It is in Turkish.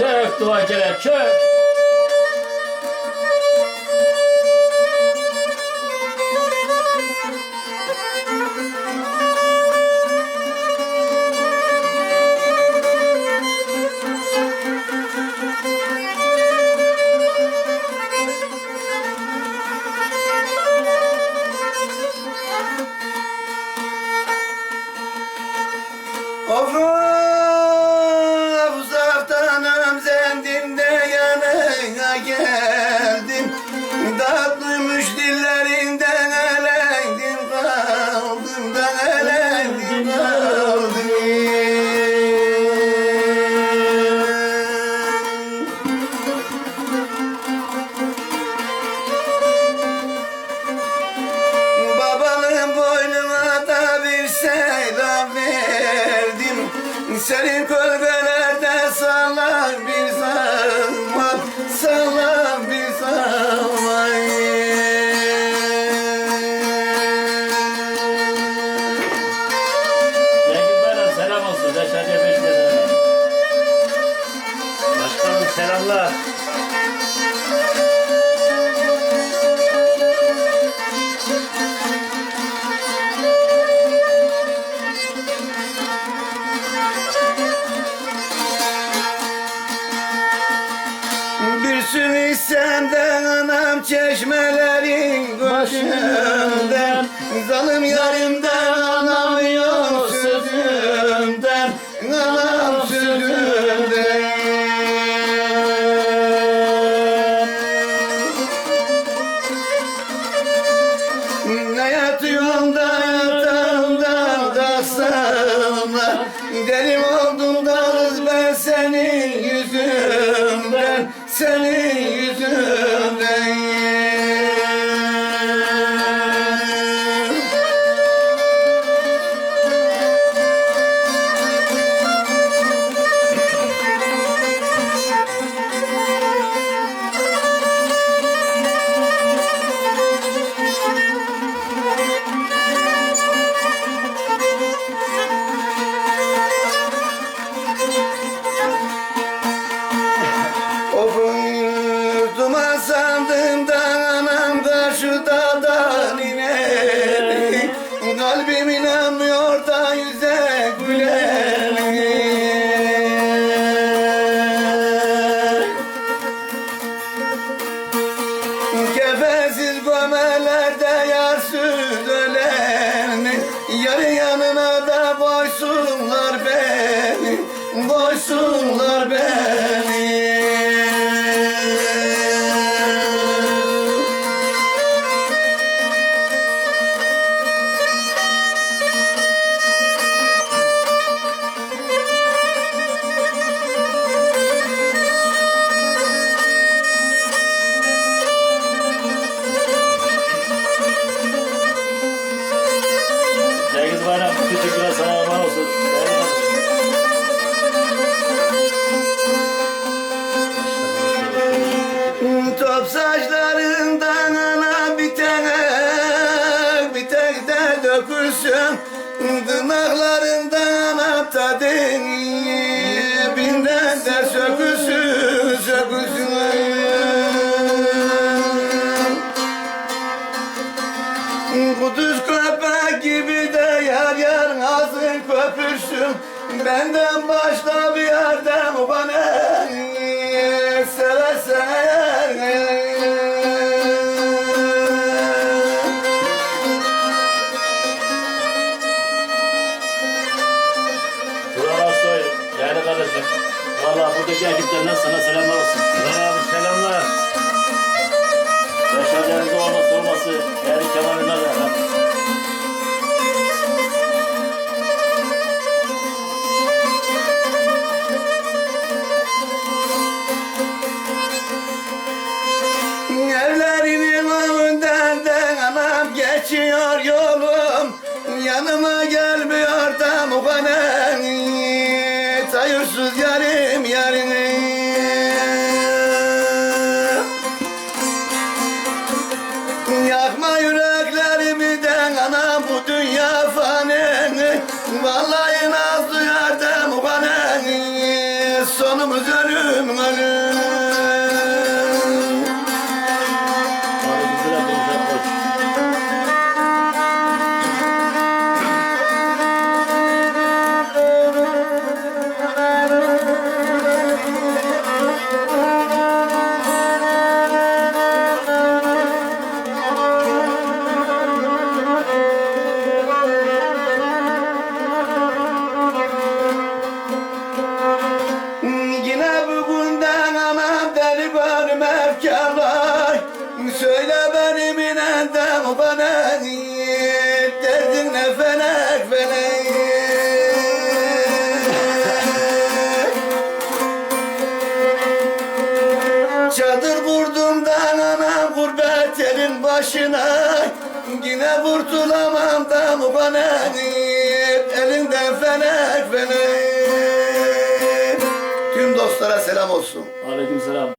Çök dua kere çök. Senin gölgelerde sallar bir zaman Sallar bir zaman Bayram selam olsun. Reşadiye Beşiktaş'a. Başkanım selamlar. Anam çeşmelerin gözünden Zalim yarimden anamıyor sözümden Anam sözümden. Ne yatıyorsun da yatağımda da sana Delim oldum da ben senin yüzünden Senin yüzünden Kalbim inanmıyor da yüze güler Kefensiz gömelerde yarsız ölen Yarı yanına da koysunlar beni Koysunlar beni saçlarından ana bir tek bir tek de dökülsün Tırnaklarından ana tadın binden de sökülsün sökülsün Kuduz köpek gibi de yar yar ağzın köpürsün. Benden başka bir yerden bana sana selamlar olsun. Abi selamlar. Reşadiye'nin olması olması, değerli Kemal Ünal efendim. Evlerinin önünden de geçiyor yolum Yanıma gelmiyor da muhanen Hayırsız yarim yarim Vallahi naz duyar da muhanen Vatanımız ölüm ölüm Çadır kurdumdan anam gurbet elin başına Yine kurtulamam da bana Elinden felek felek Tüm dostlara selam olsun. Aleykümselam.